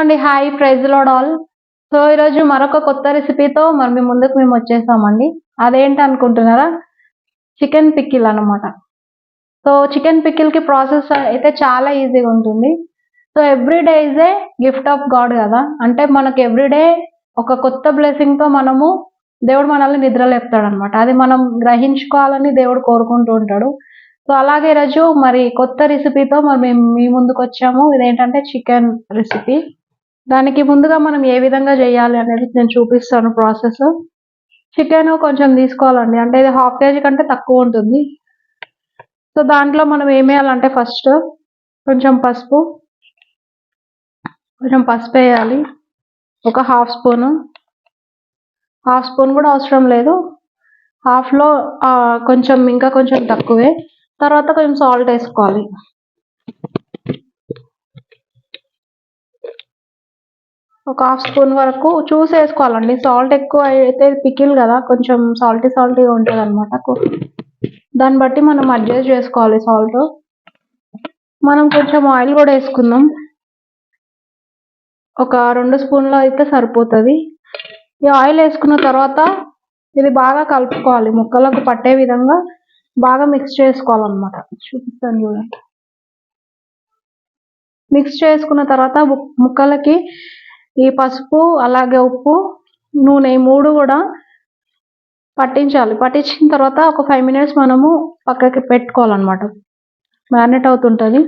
అండి hi praise Lord all. So ఈరోజు మరొక కొత్త రెసిపీతో మరి మీ ముందుకు మేము వచ్చేసామండి. అదేంటి అనుకుంటున్నారా? చికెన్ పిక్కిల్ అన్నమాట. సో చికెన్ పిక్కిల్కి ప్రాసెస్ అయితే చాలా ఈజీగా ఉంటుంది. So every day a gift of God కదా. అంటే మనకు ఎవ్రీడే ఒక కొత్త బ్లెస్సింగ్తో మనము దేవుడు మనల్ని నిద్రలేపుతాడు అనమాట అది మనం గ్రహించుకోవాలని దేవుడు కోరుకుంటూ ఉంటాడు. సో అలాగే ఈరోజు మరి కొత్త రెసిపీతో మరి మేము మీ ముందుకు వచ్చాము. ఇదేంటంటే చికెన్ రెసిపీ. దానికి ముందుగా మనం ఏ విధంగా చేయాలి అనేది నేను చూపిస్తాను ప్రాసెస్ చికెన్ కొంచెం తీసుకోవాలండి. అంటే ఇది హాఫ్ కేజీ కంటే తక్కువ ఉంటుంది. సో దాంట్లో మనం ఏం వేయాలంటే ఫస్ట్ కొంచెం పసుపు కొంచెం పసుపు వేయాలి. ఒక హాఫ్ స్పూను హాఫ్ స్పూన్ కూడా అవసరం లేదు. హాఫ్లో కొంచెం ఇంకా కొంచెం తక్కువే. తర్వాత కొంచెం సాల్ట్ వేసుకోవాలి. ఒక హాఫ్ స్పూన్ వరకు చూసి వేసుకోవాలండి. సాల్ట్ ఎక్కువ అయితే పికిల్ కదా కొంచెం సాల్టీ సాల్టీగా ఉంటుంది అనమాట దాన్ని బట్టి మనం అడ్జస్ట్ చేసుకోవాలి సాల్ట్. మనం కొంచెం ఆయిల్ కూడా వేసుకుందాం. ఒక రెండు స్పూన్లు అయితే సరిపోతుంది. ఈ ఆయిల్ వేసుకున్న తర్వాత ఇది బాగా కలుపుకోవాలి. ముక్కలకు పట్టే విధంగా బాగా మిక్స్ చేసుకోవాలన్నమాట. చూపిస్తాను చూడండి. మిక్స్ చేసుకున్న తర్వాత ముక్కలకి ఈ పసుపు అలాగే ఉప్పు నూనె మూడు కూడా పట్టించాలి. పట్టించిన తర్వాత ఒక ఫైవ్ మినిట్స్ మనము పక్కకి పెట్టుకోవాలన్నమాట. మ్యారినేట్ అవుతుంటుంది.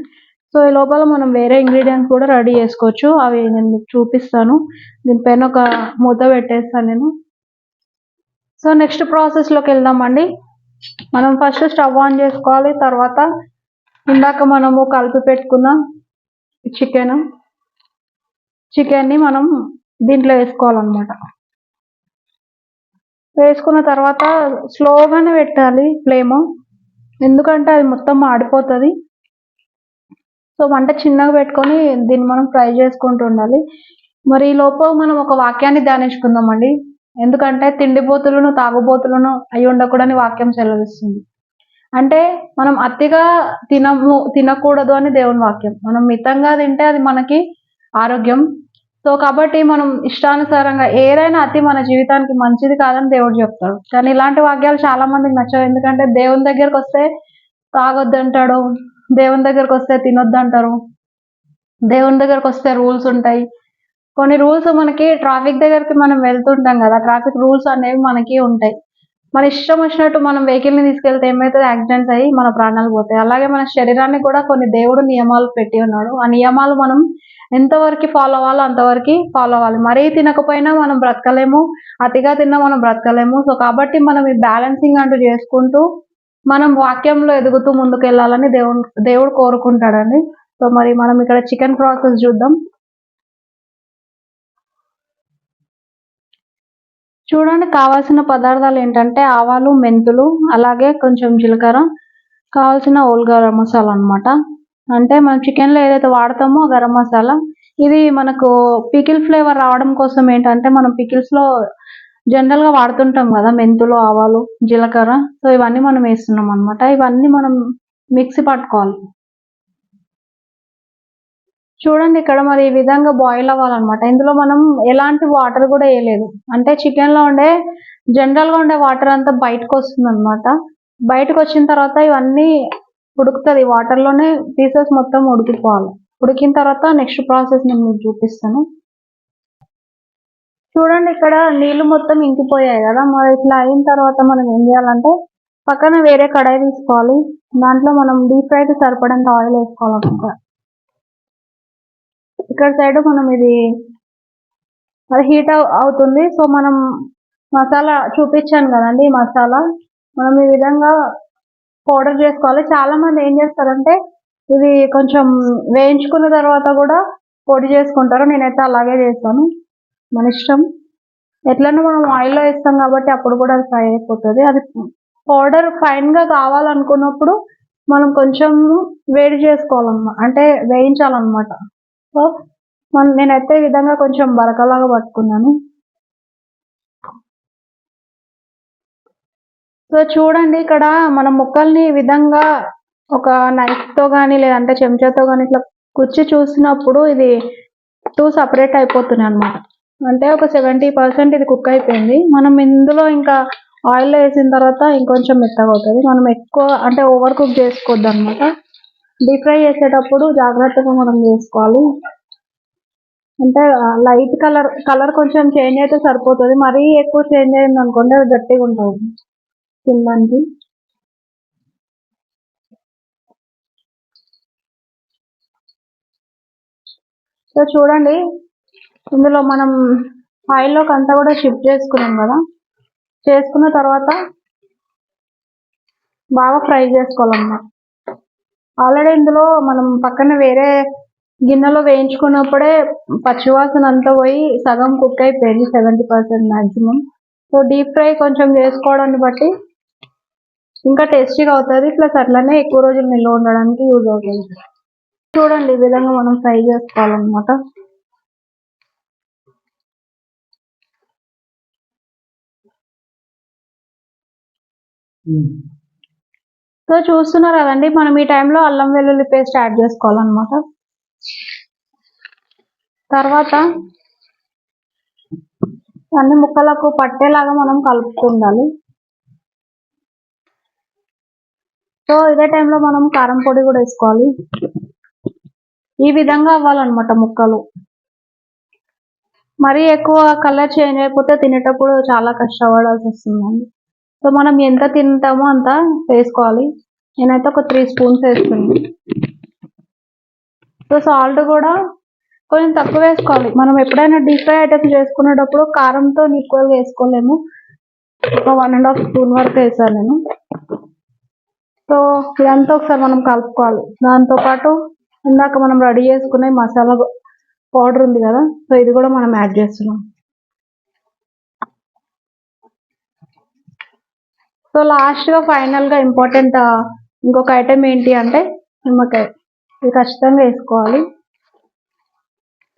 సో ఈ లోపల మనం వేరే ఇంగ్రీడియంట్స్ కూడా రెడీ చేసుకోవచ్చు. అవి నేను మీకు చూపిస్తాను. దీనిపైన ఒక మూత పెట్టేస్తాను నేను. సో నెక్స్ట్ ప్రాసెస్లోకి వెళ్దామండి. మనం ఫస్ట్ స్టవ్ ఆన్ చేసుకోవాలి. తర్వాత ఇందాక మనము కలిపి పెట్టుకున్న చికెన్ చికెన్ని మనం దీంట్లో వేసుకోవాలన్నమాట. వేసుకున్న తర్వాత స్లోగానే పెట్టాలి ఫ్లేమ్ ఎందుకంటే అది మొత్తం మాడిపోతుంది. సో వంట చిన్నగా పెట్టుకొని దీన్ని మనం ఫ్రై చేసుకుంటూ ఉండాలి. మరి ఈ లోపల మనం ఒక వాక్యాన్ని ధ్యానించుకుందామండి. ఎందుకంటే తిండిపోతులను తాగుబోతులను అయి ఉండకూడని వాక్యం సెలవిస్తుంది. అంటే మనం అతిగా తినము తినకూడదు అని దేవుని వాక్యం. మనం మితంగా తింటే అది మనకి ఆరోగ్యం. సో కాబట్టి మనం ఇష్టానుసారంగా ఏదైనా అతి మన జీవితానికి మంచిది కాదని దేవుడు చెప్తాడు. కానీ ఇలాంటి వాక్యాలు చాలా మందికి నచ్చవు. ఎందుకంటే దేవుని దగ్గరకు వస్తే తాగొద్దు అంటాడు దేవుని దగ్గరకు వస్తే తినొద్దు అంటారు దేవుని దగ్గరకు వస్తే రూల్స్ ఉంటాయి. కొన్ని రూల్స్ మనకి ట్రాఫిక్ దగ్గరికి మనం వెళ్తుంటాం కదా ట్రాఫిక్ రూల్స్ అనేవి మనకి ఉంటాయి. మన ఇష్టం వచ్చినట్టు మనం వెహికల్ని తీసుకెళ్తే ఏమవుతుంది యాక్సిడెంట్స్ అయ్యి మన ప్రాణాలు పోతాయి. అలాగే మన శరీరాన్ని కూడా కొన్ని దేవుడు నియమాలు పెట్టి ఉన్నాడు. ఆ నియమాలు మనం ఎంతవరకు ఫాలో అవ్వాలో అంతవరకు ఫాలో అవ్వాలి. మరీ తినకపోయినా మనం బ్రతకలేము. అతిగా తిన్నా మనం బ్రతకలేము. సో కాబట్టి మనం ఈ బ్యాలెన్సింగ్ అంటూ చేసుకుంటూ మనం వాక్యంలో ఎదుగుతూ ముందుకు వెళ్ళాలని దేవుడు దేవుడు కోరుకుంటాడండి. సో మరి మనం ఇక్కడ చికెన్ ప్రాసెస్ చూద్దాం. చూడండి కావాల్సిన పదార్థాలు ఏంటంటే ఆవాలు మెంతులు అలాగే కొంచెం జీలకర్ర కావాల్సిన ఓల్ గరం మసాలా అనమాట అంటే మనం చికెన్లో ఏదైతే వాడతామో గరం మసాలా ఇది మనకు పికిల్ ఫ్లేవర్ రావడం కోసం ఏంటంటే మనం పికిల్స్లో జనరల్గా వాడుతుంటాం కదా మెంతులు ఆవాలు జీలకర్ర. సో ఇవన్నీ మనం వేస్తున్నాం అనమాట ఇవన్నీ మనం మిక్సీ పట్టుకోవాలి. చూడండి ఇక్కడ మరి ఈ విధంగా బాయిల్ అవ్వాలన్నమాట. ఇందులో మనం ఎలాంటి వాటర్ కూడా వేయలేదు. అంటే చికెన్లో ఉండే జనరల్గా ఉండే వాటర్ అంతా బయటకు వస్తుంది అనమాట బయటకు వచ్చిన తర్వాత ఇవన్నీ ఉడుకుతుంది. వాటర్లోనే పీసెస్ మొత్తం ఉడికిపోవాలి. ఉడికిన తర్వాత నెక్స్ట్ ప్రాసెస్ నేను మీకు చూపిస్తాను. చూడండి ఇక్కడ నీళ్ళు మొత్తం ఇంకిపోయాయి కదా. మరి ఇట్లా అయిన తర్వాత మనం ఏం చేయాలంటే పక్కన వేరే కడాయి తీసుకోవాలి. దాంట్లో మనం డీప్ ఫ్రైకి సరిపడంత ఆయిల్ వేసుకోవాలన్నమాట ఇక్కడ సైడ్ మనం ఇది అది హీట్ అవుతుంది. సో మనం మసాలా చూపించాను కదండి మసాలా. మనం ఈ విధంగా పౌడర్ చేసుకోవాలి. చాలా మంది ఏం చేస్తారంటే ఇది కొంచెం వేయించుకున్న తర్వాత కూడా పొడి చేసుకుంటారు. నేనైతే అలాగే చేస్తాను. మన ఇష్టం. ఎట్లన్నా మనం ఆయిల్లో వేస్తాం కాబట్టి అప్పుడు కూడా అది ఫ్రై అయిపోతుంది. అది పౌడర్ ఫైన్గా కావాలనుకున్నప్పుడు మనం కొంచెం వేడి చేసుకోవాలన్నమాట అంటే వేయించాలన్నమాట. సో మన నేనైతే ఈ విధంగా కొంచెం బరకలాగా పట్టుకున్నాను. సో చూడండి ఇక్కడ మన ముక్కల్ని ఈ విధంగా ఒక నైఫ్తో కానీ లేదంటే చెంచాతో కానీ ఇట్లా కుచ్చి చూసినప్పుడు ఇది టూ సపరేట్ అయిపోతున్నాయి అన్నమాట. అంటే ఒక సెవెంటీ పర్సెంట్ ఇది కుక్ అయిపోయింది. మనం ఇందులో ఇంకా ఆయిల్ వేసిన తర్వాత ఇంకొంచెం మెత్తగా అవుతుంది. మనం ఎక్కువ అంటే ఓవర్ కుక్ చేసుకోవద్దు అనమాట డీప్ ఫ్రై చేసేటప్పుడు జాగ్రత్తగా మనం చేసుకోవాలి అంటే లైట్ కలర్ కలర్ కొంచెం చేంజ్ అయితే సరిపోతుంది. మరీ ఎక్కువ చేంజ్ అయింది అనుకోండి అది గట్టిగా ఉంటుంది తినడానికి. సో చూడండి. ఇందులో మనం ఆయిల్లోకి అంతా కూడా షిఫ్ట్ చేసుకున్నాం కదా. చేసుకున్న తర్వాత బాగా ఫ్రై చేసుకోవాలన్నమాట. ఆల్రెడీ ఇందులో మనం పక్కన వేరే గిన్నెలో వేయించుకున్నప్పుడే పచ్చివాసన అంతా పోయి సగం కుక్ అయిపోయింది seventy percent maximum so deep fry కొంచెం చేసుకోవడాన్ని బట్టి ఇంకా టేస్టీగా అవుతుంది ప్లస్ అట్లనే ఎక్కువ రోజులు నిల్వ ఉండడానికి యూజ్ అవుతుంది. చూడండి ఈ విధంగా మనం ఫ్రై చేసుకోవాలన్నమాట. Hmm. సో చూస్తున్నారు కదండి మనం ఈ టైంలో అల్లం వెల్లుల్లి పేస్ట్ యాడ్ చేసుకోవాలన్నమాట. తర్వాత అన్ని ముక్కలకు పట్టేలాగా మనం కలుపుకుండాలి. సో ఇదే టైంలో మనం కారం పొడి కూడా వేసుకోవాలి. ఈ విధంగా అవ్వాలన్నమాట ముక్కలు. మరీ ఎక్కువ కలర్ చేంజ్ అయిపోతే తినేటప్పుడు చాలా కష్టపడాల్సి వస్తుందండి. సో మనం ఎంత తింటామో అంత వేసుకోవాలి. నేనైతే ఒక త్రీ స్పూన్స్ వేసుకున్నాను సో సాల్ట్ కూడా కొంచెం తక్కువ వేసుకోవాలి. మనం ఎప్పుడైనా డీప్ ఫ్రై ఐటమ్స్ చేసుకునేటప్పుడు కారంతో ఈక్వల్గా వేసుకోలేము. ఒక వన్ అండ్ హాఫ్ స్పూన్ వరకు వేసాను నేను. సో ఇదంతా ఒకసారి మనం కలుపుకోవాలి. దాంతోపాటు ఇందాక మనం రెడీ చేసుకునే మసాలా పౌడర్ ఉంది కదా సో ఇది కూడా మనం యాడ్ చేస్తున్నాం. సో లాస్ట్గా ఫైనల్గా ఇంపార్టెంట్ ఇంకొక ఐటెం ఏంటి అంటే నిమ్మకాయ. ఇది ఖచ్చితంగా వేసుకోవాలి.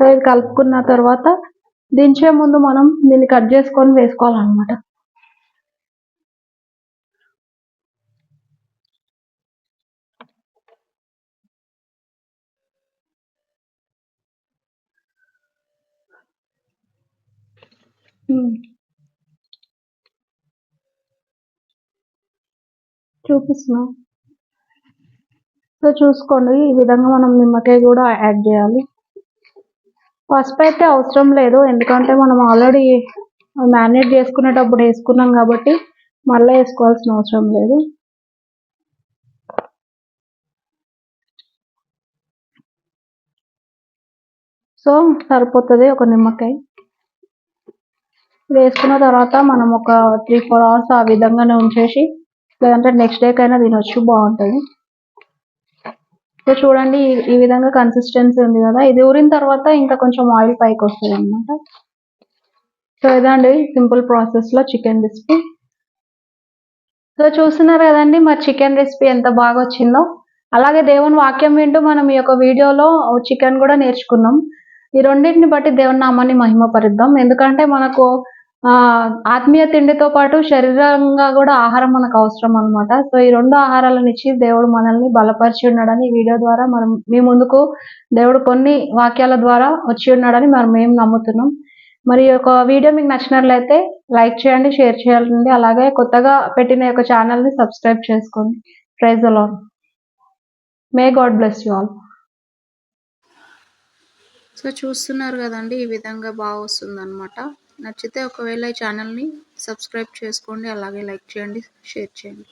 సో ఇది కలుపుకున్న తర్వాత దించే ముందు మనం దీన్ని కట్ చేసుకొని వేసుకోవాలన్నమాట. Hmm. చూపిస్తున్నాం. సో చూసుకోండి ఈ విధంగా మనం నిమ్మకాయ కూడా యాడ్ చేయాలి. పసుపు అయితే అవసరం లేదు ఎందుకంటే మనం ఆల్రెడీ మ్యారినేట్ చేసుకునేటప్పుడు వేసుకున్నాం కాబట్టి మళ్ళీ వేసుకోవాల్సిన అవసరం లేదు. సో సరిపోతుంది ఒక నిమ్మకాయ. వేసుకున్న తర్వాత మనం ఒక త్రీ ఫోర్ అవర్స్ ఆ విధంగానే ఉంచేసి లేదంటే నెక్స్ట్ డేకి అయినా తినొచ్చు బాగుంటుంది. సో చూడండి ఈ విధంగా కన్సిస్టెన్సీ ఉంది కదా. ఇది ఊరిన తర్వాత ఇంకా కొంచెం ఆయిల్ పైకి వస్తుంది అనమాట సో ఇదండి సింపుల్ ప్రాసెస్లో చికెన్ రెసిపీ సో చూస్తున్నారు కదండి మరి చికెన్ రెసిపీ ఎంత బాగా వచ్చిందో. అలాగే దేవుని వాక్యం వింటూ మనం ఈ యొక్క వీడియోలో చికెన్ కూడా నేర్చుకున్నాం. ఈ రెండింటిని బట్టి దేవుని నామాన్ని మహిమపరిద్దాం. ఎందుకంటే మనకు ఆత్మీయ తిండితో పాటు శరీరంగా కూడా ఆహారం మనకు అవసరం అనమాట సో ఈ రెండు ఆహారాలను ఇచ్చి దేవుడు మనల్ని బలపరిచి ఉన్నాడని ఈ వీడియో ద్వారా మనం మీ ముందుకు దేవుడు కొన్ని వాక్యాల ద్వారా వచ్చి ఉన్నాడని మనం మేము నమ్ముతున్నాం. మరి ఒక వీడియో మీకు నచ్చినట్లయితే లైక్ చేయండి షేర్ చేయాలండి. అలాగే కొత్తగా పెట్టిన యొక్క ఛానల్ని సబ్స్క్రైబ్ చేసుకోండి. Praise Alan may God bless you all so చూస్తున్నారు కదండి ఈ విధంగా బాగా వస్తుంది అనమాట నచ్చితే ఒకవేళ ఈ ఛానల్ని సబ్స్క్రైబ్ చేసుకోండి అలాగే లైక్ చేయండి షేర్ చేయండి.